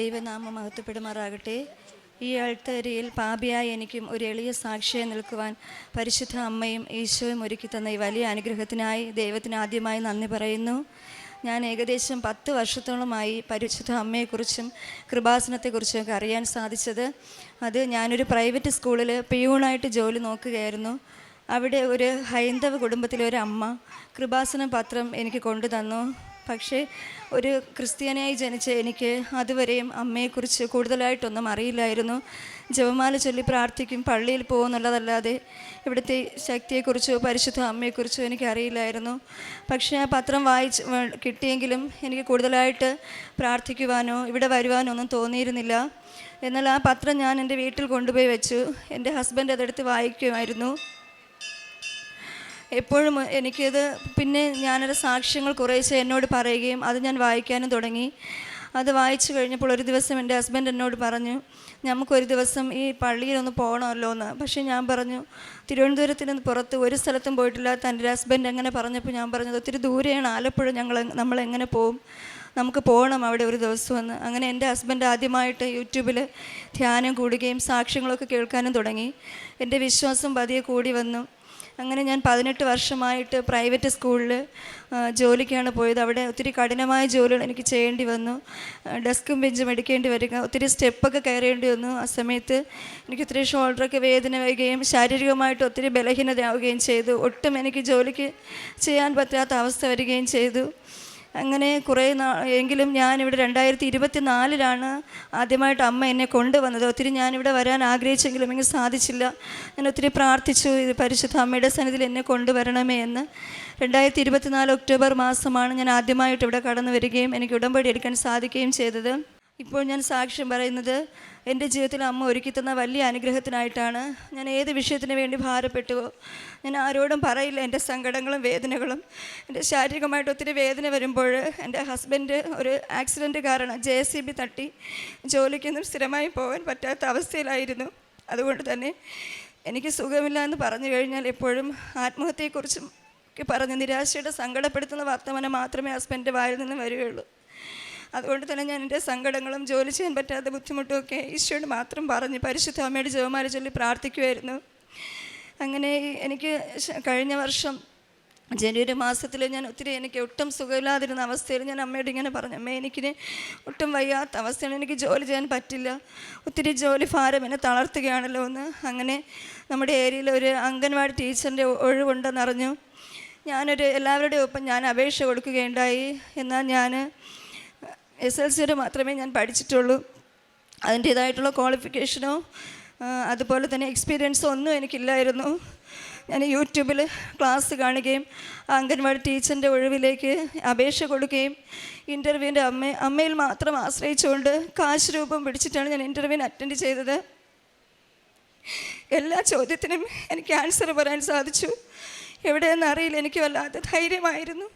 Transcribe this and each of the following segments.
ദൈവനാമം മഹത്വപ്പെടുമാറാകട്ടെ. ഈ ആൾത്തരിയിൽ പാപിയായ എനിക്കും ഒരു എളിയ സാക്ഷിയായി നിൽക്കുവാൻ പരിശുദ്ധ അമ്മയും ഈശോയും ഒരുക്കി തന്ന ഈ വലിയ അനുഗ്രഹത്തിനായി ദൈവത്തിന് ആദ്യമായി നന്ദി പറയുന്നു. ഞാൻ ഏകദേശം പത്ത് വർഷത്തോളമായി പരിശുദ്ധ അമ്മയെക്കുറിച്ചും കൃപാസനത്തെക്കുറിച്ചും ഒക്കെ അറിയാൻ സാധിച്ചത്. അത് ഞാനൊരു പ്രൈവറ്റ് സ്കൂളിൽ പിയൂണായിട്ട് ജോലി നോക്കുകയായിരുന്നു. അവിടെ ഒരു ഹൈന്ദവ കുടുംബത്തിലെ ഒരു അമ്മ കൃപാസന പത്രം എനിക്ക് കൊണ്ടു തന്നു പക്ഷേ ഒരു ക്രിസ്ത്യാനിയായി ജനിച്ച എനിക്ക് അതുവരെയും അമ്മയെക്കുറിച്ച് കൂടുതലായിട്ടൊന്നും അറിയില്ലായിരുന്നു. ജപമാല ചൊല്ലി പ്രാർത്ഥിക്കും പള്ളിയിൽ പോകുന്നുള്ളതല്ലാതെ ഇവിടുത്തെ ശക്തിയെക്കുറിച്ചോ പരിശുദ്ധ അമ്മയെക്കുറിച്ചോ എനിക്ക് അറിയില്ലായിരുന്നു പക്ഷേ ആ പത്രം വായിച്ച് കിട്ടിയെങ്കിലും എനിക്ക് കൂടുതലായിട്ട് പ്രാർത്ഥിക്കുവാനോ ഇവിടെ വരുവാനോ ഒന്നും തോന്നിയിരുന്നില്ല. എന്നാൽ ആ പത്രം ഞാൻ എന്റെ വീട്ടിൽ കൊണ്ടുപോയി വെച്ചു. എന്റെ ഹസ്ബൻഡ് അതെടുത്ത് വായിക്കുമായിരുന്നു. എപ്പോഴും എനിക്കത് പിന്നെ ഞാനൊരു സാക്ഷ്യങ്ങൾ കുറേശ്ശെ എന്നോട് പറയുകയും അത് ഞാൻ വായിക്കാനും തുടങ്ങി. അത് വായിച്ചു കഴിഞ്ഞപ്പോൾ ഒരു ദിവസം എന്റെ ഹസ്ബൻഡ് എന്നോട് പറഞ്ഞു നമുക്കൊരു ദിവസം ഈ പള്ളിയിലൊന്ന് പോകണമല്ലോ എന്ന് പക്ഷേ ഞാൻ പറഞ്ഞു തിരുവനന്തപുരത്തിൽ നിന്ന് പുറത്ത് ഒരു സ്ഥലത്തും പോയിട്ടില്ല. തന്റെ ഹസ്ബൻഡ് അങ്ങനെ പറഞ്ഞപ്പോൾ ഞാൻ പറഞ്ഞത് ഒത്തിരി ദൂരെയാണ് ആലപ്പുഴ ഞങ്ങൾ നമ്മൾ എങ്ങനെ പോവും? നമുക്ക് പോകണം അവിടെ ഒരു ദിവസമെന്ന്. അങ്ങനെ എന്റെ ഹസ്ബൻഡ് ആദ്യമായിട്ട് യൂട്യൂബിൽ ധ്യാനം കൂടുകയും സാക്ഷ്യങ്ങളൊക്കെ കേൾക്കാനും തുടങ്ങി. എന്റെ വിശ്വാസം പതിയെ കൂടി വന്നു. അങ്ങനെ ഞാൻ പതിനെട്ട് വർഷമായിട്ട് പ്രൈവറ്റ് സ്കൂളിൽ ജോലിക്കാണ് പോയത്. അവിടെ ഒത്തിരി കഠിനമായ ജോലികൾ എനിക്ക് ചെയ്യേണ്ടി വന്നു. ഡെസ്കും ബെഞ്ചും എടുക്കേണ്ടി വരിക ഒത്തിരി സ്റ്റെപ്പൊക്കെ കയറേണ്ടി വന്നു. ആ സമയത്ത് എനിക്ക് ഒത്തിരി ഷോൾഡറൊക്കെ വേദന വരികയും ശാരീരികമായിട്ട് ഒത്തിരി ബലഹീനതയാവുകയും ചെയ്തു. ഒട്ടും എനിക്ക് ജോലിക്ക് ചെയ്യാൻ പറ്റാത്ത അവസ്ഥ വരികയും ചെയ്തു. അങ്ങനെ കുറേ എങ്കിലും ഞാനിവിടെ രണ്ടായിരത്തി ഇരുപത്തി നാലിലാണ് ആദ്യമായിട്ട് അമ്മ എന്നെ കൊണ്ടുവന്നത്. ഒത്തിരി ഞാനിവിടെ വരാൻ ആഗ്രഹിച്ചെങ്കിലും എനിക്ക് സാധിച്ചില്ല. ഞാൻ ഒത്തിരി പ്രാർത്ഥിച്ചു ഇത് പരിശുദ്ധ അമ്മയുടെ സന്നിധിയിൽ എന്നെ കൊണ്ടുവരണമേ എന്ന്. രണ്ടായിരത്തി ഇരുപത്തിനാല് ഒക്ടോബർ മാസമാണ് ഞാൻ ആദ്യമായിട്ട് ഇവിടെ കടന്നു വരികയും എനിക്ക് ഉടമ്പടി എടുക്കാൻ സാധിക്കുകയും ചെയ്തത്. ഇപ്പോൾ ഞാൻ സാക്ഷ്യം പറയുന്നത് എന്റെ ജീവിതത്തിൽ അമ്മ ഒരുക്കി തന്ന വലിയ അനുഗ്രഹത്തിനായിട്ടാണ്. ഞാൻ ഏത് വിഷയത്തിന് വേണ്ടി ഭാരപ്പെട്ടുവോ ഞാൻ ആരോടും പറയില്ല എന്റെ സങ്കടങ്ങളും വേദനകളും. എന്റെ ശാരീരികമായിട്ട് ഒത്തിരി വേദന വരുമ്പോൾ എന്റെ ഹസ്ബൻഡ് ഒരു ആക്സിഡന്റ് കാരണം ജെ സി ബി തട്ടി ജോലിക്കൊന്നും സ്ഥിരമായി പോകാൻ പറ്റാത്ത അവസ്ഥയിലായിരുന്നു. അതുകൊണ്ട് തന്നെ എനിക്ക് സുഖമില്ല എന്ന് പറഞ്ഞു കഴിഞ്ഞാൽ എപ്പോഴും ആത്മഹത്യയെക്കുറിച്ചും ഒക്കെ പറഞ്ഞ് നിരാശയുടെ സങ്കടപ്പെടുത്തുന്ന വർത്തമാനം മാത്രമേ ഹസ്ബൻഡ് വായിൽ നിന്നും വരികയുള്ളൂ. അതുകൊണ്ട് തന്നെ ഞാൻ എന്റെ സങ്കടങ്ങളും ജോലി ചെയ്യാൻ പറ്റാത്ത ബുദ്ധിമുട്ടും ഒക്കെ ഈശോയോട് മാത്രം പറഞ്ഞ് പരിശുദ്ധ അമ്മയുടെ ജോമാരെ ചൊല്ലി പ്രാർത്ഥിക്കുമായിരുന്നു അങ്ങനെ എനിക്ക് കഴിഞ്ഞ വർഷം ജനുവരി മാസത്തിൽ ഞാൻ ഒത്തിരി എനിക്ക് ഒട്ടും സുഖമില്ലാതിരുന്ന അവസ്ഥയിൽ ഞാൻ അമ്മയോട് ഇങ്ങനെ പറഞ്ഞു അമ്മ എനിക്ക് ഒട്ടും വയ്യാത്ത അവസ്ഥയാണ് എനിക്ക് ജോലി ചെയ്യാൻ പറ്റില്ല ഒത്തിരി ജോലി ഭാരം എന്നെ തളർത്തുകയാണല്ലോ എന്ന്. അങ്ങനെ നമ്മുടെ ഏരിയയിൽ ഒരു അംഗൻവാടി ടീച്ചറിന്റെ ഒഴിവുണ്ടെന്നറിഞ്ഞു. ഞാനൊരു എല്ലാവരുടെയും ഒപ്പം ഞാൻ അപേക്ഷ കൊടുക്കുകയുണ്ടായി. എന്നാൽ ഞാൻ എസ് എൽ സി വരെ മാത്രമേ ഞാൻ പഠിച്ചിട്ടുള്ളൂ. അതിന്റേതായിട്ടുള്ള ക്വാളിഫിക്കേഷനോ അതുപോലെ തന്നെ എക്സ്പീരിയൻസോ ഒന്നും എനിക്കില്ലായിരുന്നു. ഞാൻ യൂട്യൂബിൽ ക്ലാസ് കാണുകയും അംഗൻവാടി ടീച്ചറിന്റെ ഒഴിവിലേക്ക് അപേക്ഷ കൊടുക്കുകയും ഇന്റർവ്യൂവിന്റെ അമ്മ അമ്മയിൽ മാത്രം ആശ്രയിച്ചുകൊണ്ട് കാശ് രൂപം പിടിച്ചിട്ടാണ് ഞാൻ ഇന്റർവ്യൂവിന് അറ്റൻഡ് ചെയ്തത്. എല്ലാ ചോദ്യത്തിനും എനിക്ക് ആൻസർ പറയാൻ സാധിച്ചു. എവിടെയെന്ന് അറിയില്ല. എനിക്ക് വല്ലാതെ ധൈര്യമായിരുന്നു.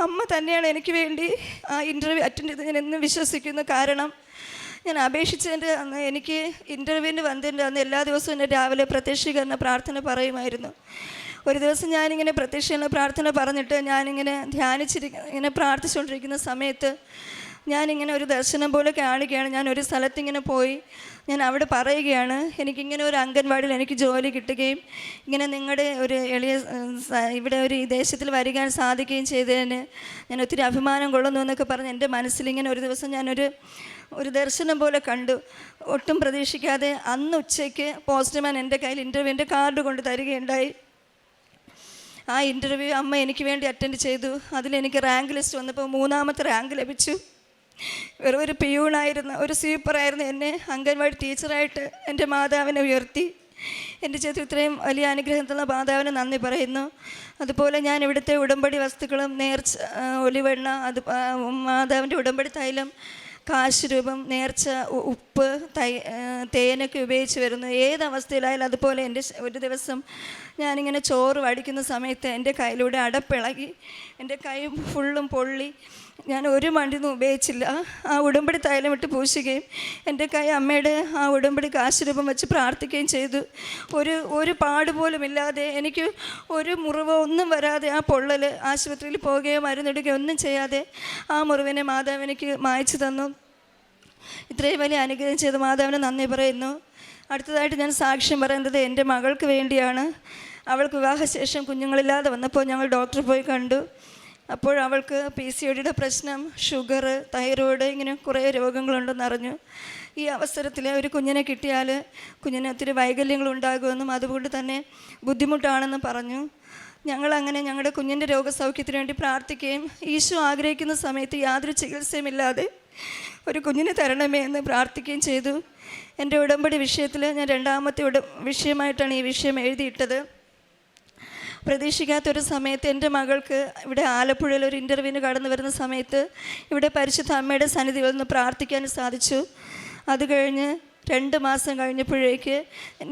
അമ്മ തന്നെയാണ് എനിക്ക് വേണ്ടി ആ ഇന്റർവ്യൂ അറ്റൻഡ് ചെയ്ത് ഞാൻ എന്നും വിശ്വസിക്കുന്നു. കാരണം ഞാൻ അപേക്ഷിച്ചതിന്റെ അന്ന് എനിക്ക് ഇന്റർവ്യൂവിന് വന്നതിന്റെ അന്ന് എല്ലാ ദിവസവും എന്നെ രാവിലെ പ്രത്യക്ഷീകരണ പ്രാർത്ഥന പറയുമായിരുന്നു. ഒരു ദിവസം ഞാനിങ്ങനെ പ്രത്യക്ഷീകരണ പ്രാർത്ഥന പറഞ്ഞിട്ട് ഞാനിങ്ങനെ ധ്യാനിച്ചിരിക്കുന്ന ഇങ്ങനെ പ്രാർത്ഥിച്ചുകൊണ്ടിരിക്കുന്ന സമയത്ത് ഞാനിങ്ങനെ ഒരു ദർശനം പോലെ കാണുകയാണ്. ഞാൻ ഒരു സ്ഥലത്തിങ്ങനെ പോയി. ഞാൻ അവിടെ പറയുകയാണ് എനിക്കിങ്ങനെ ഒരു അംഗൻവാടിയിൽ എനിക്ക് ജോലി കിട്ടുകയും ഇങ്ങനെ നിങ്ങളുടെ ഒരു എളിയ ഇവിടെ ഒരു ദേശത്തിൽ വരികാൻ സാധിക്കുകയും ചെയ്തതിന് ഞാൻ ഒത്തിരി അഭിമാനം കൊള്ളുന്നു എന്നൊക്കെ പറഞ്ഞ് എന്റെ മനസ്സിലിങ്ങനെ ഒരു ദിവസം ഞാനൊരു ഒരു ദർശനം പോലെ കണ്ടു. ഒട്ടും പ്രതീക്ഷിക്കാതെ അന്ന് ഉച്ചയ്ക്ക് പോസ്റ്റ്മാൻ എന്റെ കയ്യിൽ ഇന്റർവ്യൂവിന്റെ കാർഡ് കൊണ്ട് തരികയുണ്ടായി. ആ ഇന്റർവ്യൂ അമ്മ എനിക്ക് വേണ്ടി അറ്റൻഡ് ചെയ്തു. അതിലെനിക്ക് റാങ്ക് ലിസ്റ്റ് വന്നപ്പോൾ മൂന്നാമത്തെ റാങ്ക് ലഭിച്ചു. വെറും ഒരു പിയൂണായിരുന്ന ഒരു സ്വീപ്പറായിരുന്നു എന്നെ അംഗൻവാടി ടീച്ചറായിട്ട് എന്റെ മാതാവിനെ ഉയർത്തി. എന്റെ ചേച്ചി ഇത്രയും വലിയ അനുഗ്രഹം തന്ന മാതാവിന് നന്ദി പറയുന്നു. അതുപോലെ ഞാൻ ഇവിടുത്തെ ഉടമ്പടി വസ്തുക്കളും നേർച്ച ഒലിവെണ്ണ അത് മാതാവിന്റെ ഉടമ്പടി തൈലം കാശ് രൂപം നേർച്ച ഉപ്പ് തൈ തേനൊക്കെ ഉപയോഗിച്ച് വരുന്നു. ഏത് അവസ്ഥയിലായാലും അതുപോലെ എന്റെ ഒരു ദിവസം ഞാനിങ്ങനെ ചോറ് വടിക്കുന്ന സമയത്ത് എന്റെ കയ്യിലൂടെ അടപ്പിളകി എന്റെ കൈ ഫുള്ളും പൊള്ളി ഞാൻ ഒരു മണ്ടിന്നും ഉപയോഗിച്ചില്ല. ആ ഉടുമ്പടി തൈലം ഇട്ട് പൂശുകയും എന്റെ കൈ അമ്മയുടെ ആ ഉടുമ്പടി കാശുരൂപം വെച്ച് പ്രാർത്ഥിക്കുകയും ചെയ്തു. ഒരു ഒരു പാട് പോലും ഇല്ലാതെ എനിക്ക് ഒരു മുറിവോ ഒന്നും വരാതെ ആ പൊള്ളൽ ആശുപത്രിയിൽ പോവുകയോ മരുന്നിടുകയോ ഒന്നും ചെയ്യാതെ ആ മുറിവിനെ മാതാവ് എനിക്ക് മായച്ചു തന്നു. ഇത്രയും വലിയ അനുഗ്രഹം ചെയ്ത് മാതാവിന് നന്ദി പറയുന്നു. അടുത്തതായിട്ട് ഞാൻ സാക്ഷ്യം പറയുന്നത് എന്റെ മകൾക്ക് വേണ്ടിയാണ്. അവൾക്ക് വിവാഹശേഷം കുഞ്ഞുങ്ങളില്ലാതെ വന്നപ്പോൾ ഞങ്ങൾ ഡോക്ടറെ പോയി കണ്ടു. അപ്പോൾ അവൾക്ക് പി സി ഒഡിയുടെ പ്രശ്നം ഷുഗർ തൈറോയ്ഡ് ഇങ്ങനെ കുറേ രോഗങ്ങളുണ്ടെന്ന് അറിഞ്ഞു. ഈ അവസരത്തിൽ ഒരു കുഞ്ഞിനെ കിട്ടിയാൽ കുഞ്ഞിന് ഒത്തിരി വൈകല്യങ്ങളുണ്ടാകുമെന്നും അതുകൊണ്ട് തന്നെ ബുദ്ധിമുട്ടാണെന്നും പറഞ്ഞു. ഞങ്ങൾ അങ്ങനെ ഞങ്ങളുടെ കുഞ്ഞിന്റെ രോഗസൗഖ്യത്തിന് വേണ്ടി പ്രാർത്ഥിക്കുകയും ഈശോ ആഗ്രഹിക്കുന്ന സമയത്ത് യാതൊരു ചികിത്സയുമില്ലാതെ ഒരു കുഞ്ഞിന് തരണമേ എന്ന് പ്രാർത്ഥിക്കുകയും ചെയ്തു. എന്റെ ഉടമ്പടി വിഷയത്തിൽ ഞാൻ രണ്ടാമത്തെ ഉട വിഷയമായിട്ടാണ് ഈ വിഷയം എഴുതിയിട്ടത്. പ്രതീക്ഷിക്കാത്തൊരു സമയത്ത് എന്റെ മകൾക്ക് ഇവിടെ ആലപ്പുഴയിൽ ഒരു ഇന്റർവ്യൂവിന് കടന്നു വരുന്ന സമയത്ത് ഇവിടെ പരിശുദ്ധ അമ്മയുടെ സന്നിധിയിൽ നിന്ന് പ്രാർത്ഥിക്കാൻ സാധിച്ചു. അത് കഴിഞ്ഞ് രണ്ട് മാസം കഴിഞ്ഞപ്പോഴേക്ക്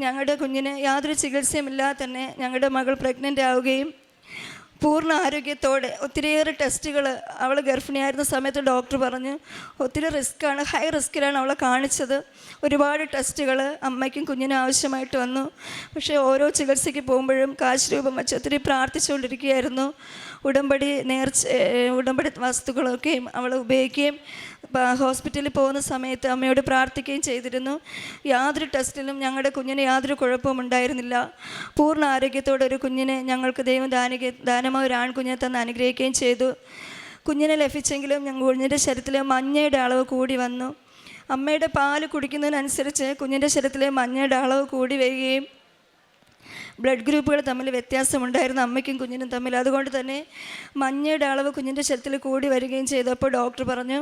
ഞങ്ങളുടെ കുഞ്ഞിന് യാതൊരു ചികിത്സയും ഇല്ലാതെ തന്നെ ഞങ്ങളുടെ മകൾ പ്രഗ്നന്റ് ആവുകയും പൂർണ ആരോഗ്യത്തോടെ ഒത്തിരിയേറെ ടെസ്റ്റുകൾ അവൾ ഗർഭിണിയായിരുന്ന സമയത്ത് ഡോക്ടർ പറഞ്ഞ് ഒത്തിരി റിസ്ക്കാണ് ഹൈ റിസ്ക്കിലാണ് അവളെ കാണിച്ചത്. ഒരുപാട് ടെസ്റ്റുകൾ അമ്മയ്ക്കും കുഞ്ഞിനും ആവശ്യമായിട്ട് വന്നു. പക്ഷേ ഓരോ ചികിത്സയ്ക്ക് പോകുമ്പോഴും കാശ് രൂപം വെച്ച് ഒത്തിരി പ്രാർത്ഥിച്ചുകൊണ്ടിരിക്കുകയായിരുന്നു. ഉടമ്പടി നേർച്ച ഉടമ്പടി വസ്തുക്കളൊക്കെയും അവൾ ഉപയോഗിക്കുകയും ഹോസ്പിറ്റലിൽ പോകുന്ന സമയത്ത് അമ്മയോട് പ്രാർത്ഥിക്കുകയും ചെയ്തിരുന്നു. യാതൊരു ടെസ്റ്റിലും ഞങ്ങളുടെ കുഞ്ഞിന് യാതൊരു കുഴപ്പവും ഉണ്ടായിരുന്നില്ല. പൂർണ ആരോഗ്യത്തോടെ ഒരു കുഞ്ഞിനെ ഞങ്ങൾക്ക് ദൈവം ദാനിക ദാനമായ ഒരു ആൺകുഞ്ഞിനെ തന്ന് അനുഗ്രഹിക്കുകയും ചെയ്തു. കുഞ്ഞിനെ ലഭിച്ചെങ്കിലും ഞങ്ങൾ കുഞ്ഞിന്റെ ശരീരത്തിൽ മഞ്ഞയുടെ അളവ് കൂടി വന്നു. അമ്മയുടെ പാൽ കുടിക്കുന്നതിനനുസരിച്ച് കുഞ്ഞിന്റെ ശരീരത്തിലെ മഞ്ഞയുടെ അളവ് കൂടി വരികയും ബ്ലഡ് ഗ്രൂപ്പുകൾ തമ്മിൽ വ്യത്യാസമുണ്ടായിരുന്നു. അമ്മയ്ക്കും കുഞ്ഞിനും തമ്മിൽ. അതുകൊണ്ട് തന്നെ മഞ്ഞയുടെ അളവ് കുഞ്ഞിന്റെ ശരീരത്തിൽ കൂടി വരികയും ചെയ്തപ്പോൾ ഡോക്ടർ പറഞ്ഞു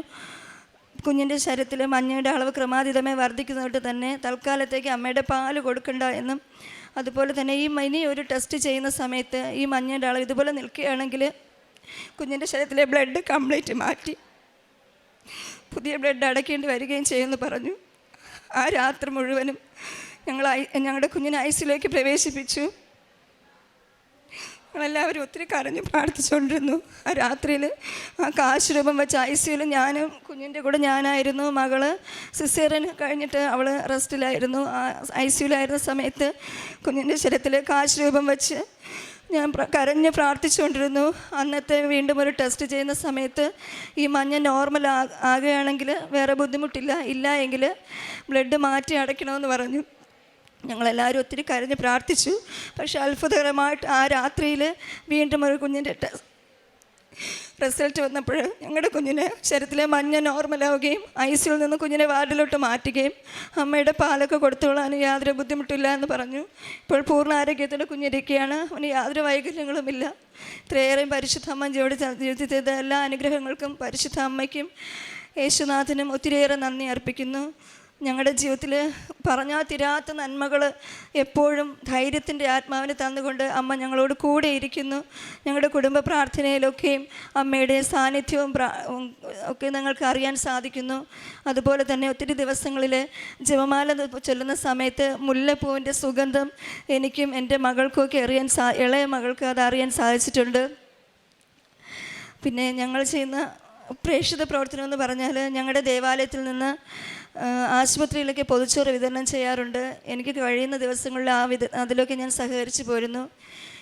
കുഞ്ഞിന്റെ ശരീരത്തിൽ മഞ്ഞയുടെ അളവ് ക്രമാതീതമായി വർദ്ധിക്കുന്നതുകൊണ്ട് തന്നെ തൽക്കാലത്തേക്ക് അമ്മയുടെ പാൽ കൊടുക്കണ്ട എന്നും അതുപോലെ തന്നെ ഈ ഇനി ഒരു ടെസ്റ്റ് ചെയ്യുന്ന സമയത്ത് ഈ മഞ്ഞയുടെ അളവ് ഇതുപോലെ നിൽക്കുകയാണെങ്കിൽ കുഞ്ഞിന്റെ ശരീരത്തിലെ ബ്ലഡ് കംപ്ലീറ്റ് മാറ്റി പുതിയ ബ്ലഡ് അടയ്ക്കേണ്ടി വരികയും ചെയ്യുമെന്ന് പറഞ്ഞു. ആ രാത്രി മുഴുവനും ഞങ്ങൾ ഞങ്ങളുടെ കുഞ്ഞിനെ ഐസിലേക്ക് പ്രവേശിപ്പിച്ചു. ഞങ്ങളെല്ലാവരും ഒത്തിരി കരഞ്ഞു പ്രാർത്ഥിച്ചുകൊണ്ടിരുന്നു. ആ രാത്രിയിൽ ആ കാശ് രൂപം വെച്ച് ഐ സിയിൽ ഞാനും കുഞ്ഞിന്റെ കൂടെ ഞാനായിരുന്നു. മകൾ സിസേറിയൻ കഴിഞ്ഞിട്ട് അവൾ റെസ്റ്റിലായിരുന്നു. ആ ഐ സിയിലായിരുന്ന സമയത്ത് കുഞ്ഞിന്റെ ശരീരത്തിൽ കാശ് രൂപം വെച്ച് ഞാൻ കരഞ്ഞ് പ്രാർത്ഥിച്ചുകൊണ്ടിരുന്നു. അന്നത്തെ വീണ്ടും ഒരു ടെസ്റ്റ് ചെയ്യുന്ന സമയത്ത് ഈ മഞ്ഞ നോർമൽ ആകുകയാണെങ്കിൽ വേറെ ബുദ്ധിമുട്ടില്ല. ഇല്ല എങ്കിൽ ബ്ലഡ് മാറ്റി അടയ്ക്കണമെന്ന് പറഞ്ഞു. ഞങ്ങളെല്ലാവരും ഒത്തിരി കരഞ്ഞ് പ്രാർത്ഥിച്ചു. പക്ഷേ അത്ഭുതകരമായിട്ട് ആ രാത്രിയിൽ വീണ്ടും ഒരു കുഞ്ഞിന്റെ റിസൾട്ട് വന്നപ്പോൾ ഞങ്ങളുടെ കുഞ്ഞിനെ ശരീരത്തിലെ മഞ്ഞ നോർമലാവുകയും ഐ സിയിൽ നിന്ന് കുഞ്ഞിനെ വാർഡിലോട്ട് മാറ്റുകയും അമ്മയുടെ പാലൊക്കെ കൊടുത്തോളാനും യാതൊരു ബുദ്ധിമുട്ടില്ല എന്ന് പറഞ്ഞു. ഇപ്പോൾ പൂർണ ആരോഗ്യത്തോടെ കുഞ്ഞിരിക്കുകയാണ്. അവന് യാതൊരു വൈകല്യങ്ങളുമില്ല. ഇത്രയേറെയും പരിശുദ്ധ അമ്മ ജീവിത ജീവിതത്തിൽ ചെയ്ത എല്ലാ അനുഗ്രഹങ്ങൾക്കും പരിശുദ്ധ അമ്മയ്ക്കും യേശുനാഥനും ഒത്തിരിയേറെ നന്ദി അർപ്പിക്കുന്നു. ഞങ്ങളുടെ ജീവിതത്തിൽ പറഞ്ഞാൽ തീരാത്ത നന്മകൾ എപ്പോഴും ധൈര്യത്തിന്റെ ആത്മാവിനെ തന്നുകൊണ്ട് അമ്മ ഞങ്ങളോട് കൂടെ ഇരിക്കുന്നു. ഞങ്ങളുടെ കുടുംബ പ്രാർത്ഥനയിലൊക്കെയും അമ്മയുടെ സാന്നിധ്യവും ഒക്കെ ഞങ്ങൾക്ക് അറിയാൻ സാധിക്കുന്നു. അതുപോലെ തന്നെ ഒത്തിരി ദിവസങ്ങളിൽ ജപമാല ചൊല്ലുന്ന സമയത്ത് മുല്ലപ്പൂവിന്റെ സുഗന്ധം എനിക്കും എന്റെ മകൾക്കുമൊക്കെ അറിയാൻ സാ ഇളയ മകൾക്ക് അത് അറിയാൻ സാധിച്ചിട്ടുണ്ട്. പിന്നെ ഞങ്ങൾ ചെയ്യുന്ന പ്രേക്ഷിത പ്രവർത്തനം എന്ന് പറഞ്ഞാൽ ഞങ്ങളുടെ ദേവാലയത്തിൽ നിന്ന് ആശുപത്രിയിലൊക്കെ പൊതുച്ചോറ് വിതരണം ചെയ്യാറുണ്ട്. എനിക്ക് കഴിയുന്ന ദിവസങ്ങളിൽ ആ വിത അതിലൊക്കെ ഞാൻ സഹകരിച്ചു പോരുന്നു.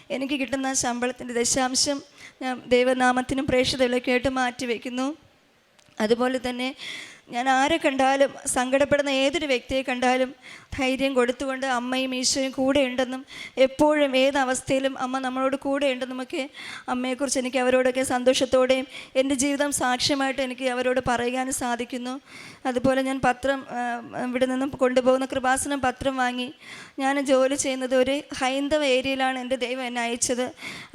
എനിക്ക് കിട്ടുന്ന ശമ്പളത്തിന്റെ ദശാംശം ഞാൻ ദൈവനാമത്തിനും പ്രേക്ഷിതയിലൊക്കെ ആയിട്ട് മാറ്റി വയ്ക്കുന്നു അതുപോലെ തന്നെ ഞാൻ ആരെ കണ്ടാലും സങ്കടപ്പെടുന്ന ഏതൊരു വ്യക്തിയെ കണ്ടാലും ധൈര്യം കൊടുത്തുകൊണ്ട് അമ്മയും ഈശോയും കൂടെയുണ്ടെന്നും എപ്പോഴും ഏത് അവസ്ഥയിലും അമ്മ നമ്മളോട് കൂടെ ഒക്കെ അമ്മയെക്കുറിച്ച് എനിക്ക് അവരോടൊക്കെ സന്തോഷത്തോടെയും എന്റെ ജീവിതം സാക്ഷ്യമായിട്ട് എനിക്ക് അവരോട് പറയാനും സാധിക്കുന്നു. അതുപോലെ ഞാൻ പത്രം ഇവിടെ നിന്നും കൊണ്ടുപോകുന്ന കൃപാസനം പത്രം വാങ്ങി ഞാൻ ജോലി ചെയ്യുന്നത് ഒരു ഹൈന്ദവ ഏരിയയിലാണ് എന്റെ ദൈവം എന്നെ അയച്ചത്.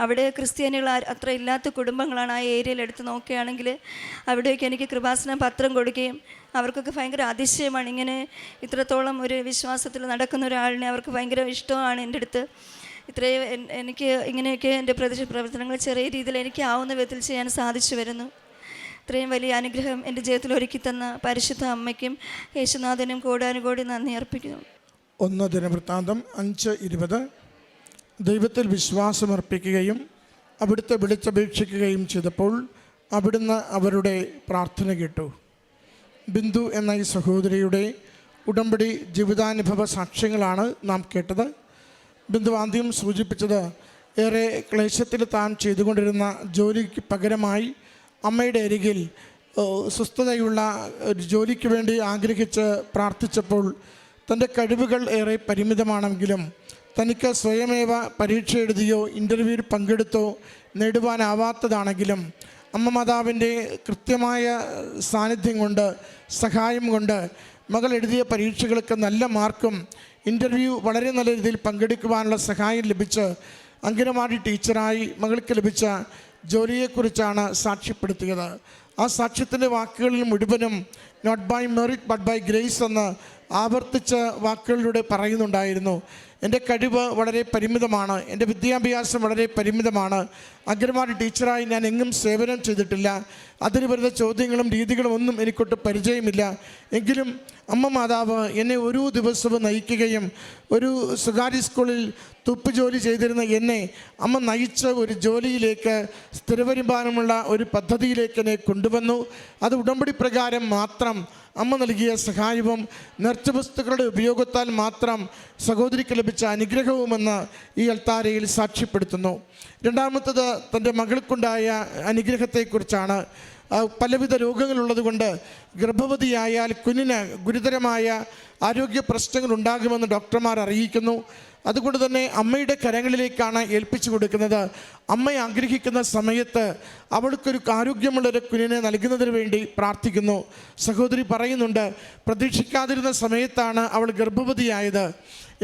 അവിടെ ക്രിസ്ത്യാനികൾ അത്ര ഇല്ലാത്ത കുടുംബങ്ങളാണ് ആ ഏരിയയിൽ എടുത്ത് നോക്കുകയാണെങ്കിൽ അവിടേക്ക് എനിക്ക് കൃപാസനം പത്രം കൊടുക്കുകയും അവർക്കൊക്കെ ഭയങ്കര അതിശയമാണ്. ഇങ്ങനെ ഇത്രത്തോളം ഒരു വിശ്വാസത്തിൽ നടക്കുന്ന ഒരാളിനെ അവർക്ക് ഭയങ്കര ഇഷ്ടമാണ് എന്റെ അടുത്ത്. ഇത്രയും എനിക്ക് ഇങ്ങനെയൊക്കെ എന്റെ പ്രതി പ്രവർത്തനങ്ങൾ ചെറിയ രീതിയിൽ എനിക്ക് ആവുന്ന വിധത്തിൽ ചെയ്യാൻ സാധിച്ചു വരുന്നു. ഇത്രയും വലിയ അനുഗ്രഹം എന്റെ ജീവിതത്തിൽ ഒരുക്കി തന്ന പരിശുദ്ധ അമ്മയ്ക്കും യേശുനാഥനും കോടാനുകോടി നന്ദി അർപ്പിക്കുന്നു. ഒന്ന് ദിനവൃത്താന്തം അഞ്ച് ഇരുപത്. ദൈവത്തിൽ വിശ്വാസമർപ്പിക്കുകയും അവിടുത്തെ വിളിച്ചപേക്ഷിക്കുകയും ചെയ്തപ്പോൾ അവിടുന്ന് അവരുടെ പ്രാർത്ഥന കേട്ടു. ബിന്ദു എന്ന ഈ സഹോദരിയുടെ ഉടമ്പടി ജീവിതാനുഭവ സാക്ഷ്യങ്ങളാണ് നാം കേട്ടത്. ബിന്ദു ആദ്യം സൂചിപ്പിച്ചത് ഏറെ ക്ലേശത്തിൽ താൻ ചെയ്തുകൊണ്ടിരുന്ന ജോലിക്ക് പകരമായി അമ്മയുടെ അരികിൽ സ്വസ്ഥതയുള്ള ഒരു ജോലിക്ക് വേണ്ടി ആഗ്രഹിച്ച് പ്രാർത്ഥിച്ചപ്പോൾ തന്റെ കഴിവുകൾ ഏറെ പരിമിതമാണെങ്കിലും തനിക്ക് സ്വയമേവ പരീക്ഷ എഴുതിയോ ഇന്റർവ്യൂവിൽ പങ്കെടുത്തോ നേടുവാനാവാത്തതാണെങ്കിലും അമ്മ മാതാവിന്റെ കൃത്യമായ സാന്നിധ്യം കൊണ്ട് സഹായം കൊണ്ട് മകൾ എഴുതിയ പരീക്ഷകൾക്ക് നല്ല മാർക്കും ഇന്റർവ്യൂ വളരെ നല്ല രീതിയിൽ പങ്കെടുക്കുവാനുള്ള സഹായം ലഭിച്ച് അങ്കനവാടി ടീച്ചറായി മകൾക്ക് ലഭിച്ച ജോലിയെക്കുറിച്ചാണ് സാക്ഷ്യപ്പെടുത്തിയത്. ആ സാക്ഷ്യത്തിന്റെ വാക്കുകളിൽ മുഴുവനും not by merit but by grace എന്ന് ആവർത്തിച്ച വാക്കുകളിലൂടെ പറയുന്നുണ്ടായിരുന്നു. എന്റെ കഴിവ് വളരെ പരിമിതമാണ്. എന്റെ വിദ്യാഭ്യാസം വളരെ പരിമിതമാണ്. അംഗനവാടി ടീച്ചറായി ഞാൻ എങ്ങും സേവനം ചെയ്തിട്ടില്ല. അതിന് വരുന്ന ചോദ്യങ്ങളും രീതികളും ഒന്നും എനിക്കൊട്ട് പരിചയമില്ല. എങ്കിലും അമ്മ മാതാവ് എന്നെ ഒരു ദിവസവും നയിക്കുകയും ഒരു സ്വകാര്യ സ്കൂളിൽ തുപ്പ് ജോലി ചെയ്തിരുന്ന എന്നെ അമ്മ നയിച്ച ഒരു ജോലിയിലേക്ക് സ്ഥിരവരുമാനമുള്ള ഒരു പദ്ധതിയിലേക്ക് എന്നെ കൊണ്ടുവന്നു. അത് ഉടമ്പടി പ്രകാരം മാത്രം അമ്മ നൽകിയ സഹായവും നേർച്ചവസ്തുക്കളുടെ ഉപയോഗത്താൽ മാത്രം സഹോദരിക്ക് ലഭിച്ച അനുഗ്രഹവുമെന്ന് ഈ അൽത്താരയിൽ സാക്ഷ്യപ്പെടുത്തുന്നു. രണ്ടാമത്തത് തന്റെ മകൾക്കുണ്ടായ അനുഗ്രഹത്തെക്കുറിച്ചാണ്. പലവിധ രോഗങ്ങളുള്ളത് കൊണ്ട് ഗർഭവതിയായാൽ കുഞ്ഞിന് ഗുരുതരമായ ആരോഗ്യ പ്രശ്നങ്ങൾ ഉണ്ടാകുമെന്ന് ഡോക്ടർമാർ അറിയിക്കുന്നു. അതുകൊണ്ട് തന്നെ അമ്മയുടെ കരങ്ങളിലേക്കാണ് ഏൽപ്പിച്ചു കൊടുക്കുന്നത്. അമ്മ ആഗ്രഹിക്കുന്ന സമയത്ത് അവൾക്കൊരു ആരോഗ്യമുള്ളൊരു കുഞ്ഞിനെ നൽകുന്നതിന് വേണ്ടി പ്രാർത്ഥിക്കുന്നു. സഹോദരി പറയുന്നുണ്ട് പ്രതീക്ഷിക്കാതിരുന്ന സമയത്താണ് അവൾ ഗർഭവതിയായത്.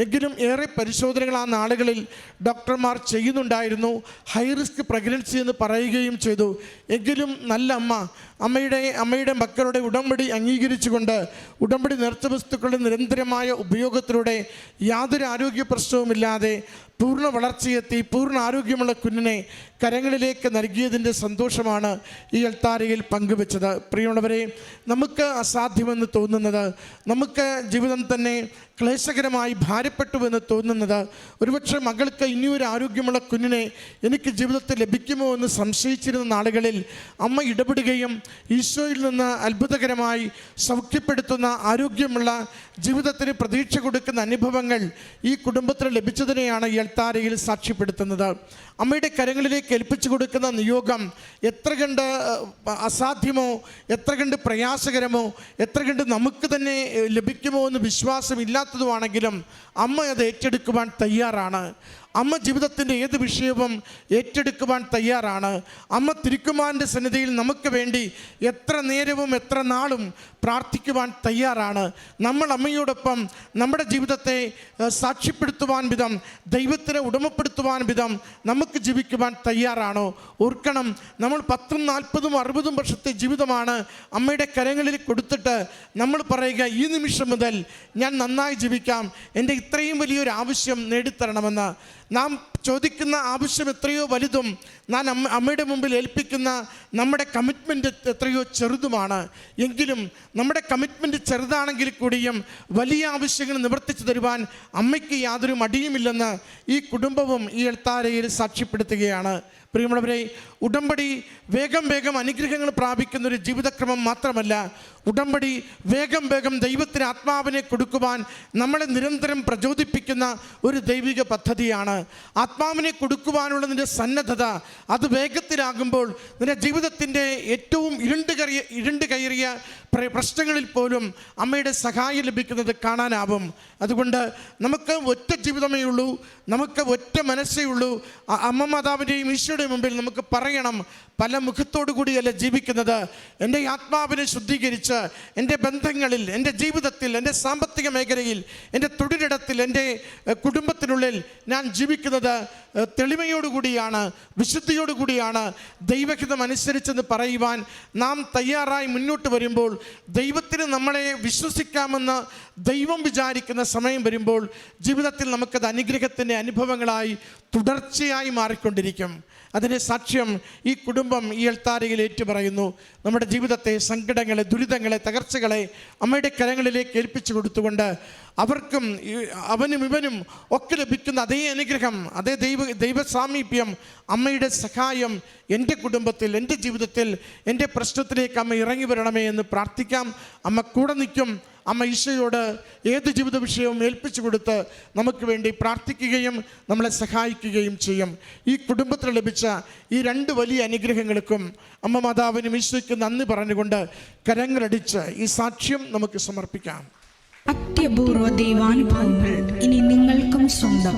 എങ്കിലും ഏറെ പരിശോധനകൾ ആ നാളുകളിൽ ഡോക്ടർമാർ ചെയ്യുന്നുണ്ടായിരുന്നു. ഹൈ റിസ്ക് പ്രഗ്നൻസി എന്ന് പറയുകയും ചെയ്തു. എങ്കിലും നല്ല അമ്മ അമ്മയുടെ അമ്മയുടെ മക്കളുടെ ഉടമ്പടി അംഗീകരിച്ചുകൊണ്ട് ഉടമ്പടി നേർച്ച വസ്തുക്കളുടെ നിരന്തരമായ ഉപയോഗത്തിലൂടെ യാതൊരു ആരോഗ്യ പ്രശ്നവുമില്ലാതെ പൂർണ വളർച്ചയെത്തി പൂർണ ആരോഗ്യമുള്ള കുഞ്ഞിനെ കരങ്ങളിലേക്ക് നൽകിയതിന്റെ സന്തോഷമാണ് ഈ എൽത്താരയിൽ പങ്കുവെച്ചത്. പ്രിയമുള്ളവരെ നമുക്ക് അസാധ്യമെന്ന് തോന്നുന്നത് നമുക്ക് ജീവിതം തന്നെ ക്ലേശകരമായി ഭാരപ്പെട്ടുവെന്ന് തോന്നുന്നത് ഒരുപക്ഷെ മകൾക്ക് ഇനിയൊരു ആരോഗ്യമുള്ള കുഞ്ഞിനെ എനിക്ക് ജീവിതത്തിൽ ലഭിക്കുമോ എന്ന് സംശയിച്ചിരുന്ന നാളുകളിൽ അമ്മ ഇടപെടുകയും ഈശോയിൽ നിന്ന് അത്ഭുതകരമായി സൗഖ്യപ്പെടുത്തുന്ന ആരോഗ്യമുള്ള ജീവിതത്തിന് പ്രതീക്ഷ കൊടുക്കുന്ന അനുഭവങ്ങൾ ഈ കുടുംബത്തിന് ലഭിച്ചതിനെയാണ് എൽത്താരയിൽ സാക്ഷ്യപ്പെടുത്തുന്നത്. അമ്മയുടെ കരങ്ങളിലേക്ക് ഏൽപ്പിച്ചു കൊടുക്കുന്ന നിയോഗം എത്ര കണ്ട് അസാധ്യമോ എത്ര കണ്ട് പ്രയാസകരമോ എത്ര കണ്ട് നമുക്ക് തന്നെ ലഭിക്കുമോ എന്ന് വിശ്വാസമില്ലാത്തതുമാണെങ്കിലും അമ്മ അത് ഏറ്റെടുക്കുവാൻ തയ്യാറാണ്. അമ്മ ജീവിതത്തിന്റെ ഏത് വിഷയവും ഏറ്റെടുക്കുവാൻ തയ്യാറാണ്. അമ്മ തിരുക്കുമാരന്റെ സന്നിധിയിൽ നമുക്ക് വേണ്ടി എത്ര നേരവും എത്ര നാളും പ്രാർത്ഥിക്കുവാൻ തയ്യാറാണ്. നമ്മൾ അമ്മയോടൊപ്പം നമ്മുടെ ജീവിതത്തെ സാക്ഷ്യപ്പെടുത്തുവാൻ വിധം ദൈവത്തിനെ ഉടമപ്പെടുത്തുവാൻ വിധം നമുക്ക് ജീവിക്കുവാൻ തയ്യാറാണോ. ഓർക്കണം നമ്മൾ പത്തും നാൽപ്പതും അറുപതും വർഷത്തെ ജീവിതമാണ് അമ്മയുടെ കരങ്ങളിൽ കൊടുത്തിട്ട് നമ്മൾ പറയുക ഈ നിമിഷം മുതൽ ഞാൻ നന്നായി ജീവിക്കാം. എന്റെ ഇത്രയും വലിയൊരു ആവശ്യം നേടിത്തരണമെന്ന്. നാം ചോദിക്കുന്ന ആവശ്യം എത്രയോ വലുതും നാം അമ്മ അമ്മയുടെ മുമ്പിൽ ഏൽപ്പിക്കുന്ന നമ്മുടെ കമ്മിറ്റ്മെന്റ് എത്രയോ ചെറുതുമാണ്. എങ്കിലും നമ്മുടെ കമ്മിറ്റ്മെന്റ് ചെറുതാണെങ്കിൽ കൂടിയും വലിയ ആവശ്യങ്ങൾ നിവർത്തിച്ചു തരുവാൻ അമ്മയ്ക്ക് യാതൊരു മടിയുമില്ലെന്ന് ഈ കുടുംബവും ഈ എഴുത്താരയിൽ സാക്ഷ്യപ്പെടുത്തുകയാണ്. പ്രിയമുള്ളവരെ ഉടമ്പടി വേഗം വേഗം അനുഗ്രഹങ്ങൾ പ്രാപിക്കുന്ന ഒരു ജീവിതക്രമം മാത്രമല്ല ഉടമ്പടി വേഗം വേഗം ദൈവത്തിന് ആത്മാവിനെ കൊടുക്കുവാൻ നമ്മളെ നിരന്തരം പ്രചോദിപ്പിക്കുന്ന ഒരു ദൈവിക പദ്ധതിയാണ്. ആത്മാവിനെ കൊടുക്കുവാനുള്ള നിന്റെ സന്നദ്ധത അത് വേഗത്തിലാകുമ്പോൾ നിന്റെ ജീവിതത്തിന്റെ ഏറ്റവും ഇരുണ്ട് കയറിയ ഇരുണ്ട് കയറിയ പ്ര- പ്രശ്നങ്ങളിൽ പോലും അമ്മയുടെ സഹായം ലഭിക്കുന്നത് കാണാനാവും. അതുകൊണ്ട് നമുക്ക് ഒറ്റ ജീവിതമേ ഉള്ളൂ നമുക്ക് ഒറ്റ മനസ്സേ ഉള്ളൂ. അമ്മ മാതാവിന്റെയും ഈശോയുടെയും മുമ്പിൽ നമുക്ക് പറയണം പല മുഖത്തോടു കൂടിയല്ല ജീവിക്കുന്നത്. എന്റെ ആത്മാവിനെ ശുദ്ധീകരിച്ച് എന്റെ ബന്ധങ്ങളിൽ എന്റെ ജീവിതത്തിൽ എന്റെ സാമ്പത്തിക മേഖലയിൽ എന്റെ തൊഴിലിടത്തിൽ എന്റെ കുടുംബത്തിനുള്ളിൽ ഞാൻ ജീവിക്കുന്നത് തെളിമയോടുകൂടിയാണ് വിശുദ്ധിയോടുകൂടിയാണ് ദൈവഹിതം അനുസരിച്ചെന്ന് പറയുവാൻ നാം തയ്യാറായി മുന്നോട്ട് വരുമ്പോൾ ദൈവത്തിന് നമ്മളെ വിശ്വസിക്കാമെന്ന് ദൈവം വിചാരിക്കുന്ന സമയം വരുമ്പോൾ ജീവിതത്തിൽ നമുക്കത് അനുഗ്രഹത്തിന്റെ അനുഭവങ്ങളായി തുടർച്ചയായി മാറിക്കൊണ്ടിരിക്കും. അതിന് സാക്ഷ്യം ഈ കുടുംബം ഈ എൽത്താരയിൽ ഏറ്റുപറയുന്നു. നമ്മുടെ ജീവിതത്തെ സങ്കടങ്ങളെ ദുരിതങ്ങളെ തകർച്ചകളെ അമ്മയുടെ കരങ്ങളിലേക്ക് ഏൽപ്പിച്ചു കൊടുത്തുകൊണ്ട് അവർക്കും അവനും ഇവനും ഒക്കെ ലഭിക്കുന്ന അതേ അനുഗ്രഹം അതേ ദൈവ ദൈവസാമീപ്യം അമ്മയുടെ സഹായം എന്റെ കുടുംബത്തിൽ എന്റെ ജീവിതത്തിൽ എന്റെ പ്രശ്നത്തിലേക്ക് അമ്മ ഇറങ്ങി വരണമേ എന്ന് പ്രാർത്ഥിക്കാം. അമ്മ കൂടെ നിൽക്കും. അമ്മ ഈശോയോട് ഏത് ജീവിത വിഷയവും ഏൽപ്പിച്ചു കൊടുത്ത് നമുക്ക് വേണ്ടി പ്രാർത്ഥിക്കുകയും നമ്മളെ സഹായിക്കുകയും ചെയ്യും. ഈ കുടുംബത്തിൽ ലഭിച്ച ഈ രണ്ട് വലിയ അനുഗ്രഹങ്ങൾക്കും അമ്മ മാതാവിനും ഈശോയ്ക്ക് നന്ദി പറഞ്ഞുകൊണ്ട് കരങ്ങളടിച്ച് ഈ സാക്ഷ്യം നമുക്ക് സമർപ്പിക്കാം. അത്യപൂർവ ദൈവാനുഭവങ്ങൾ ഇനി നിങ്ങൾക്കും സ്വന്തം.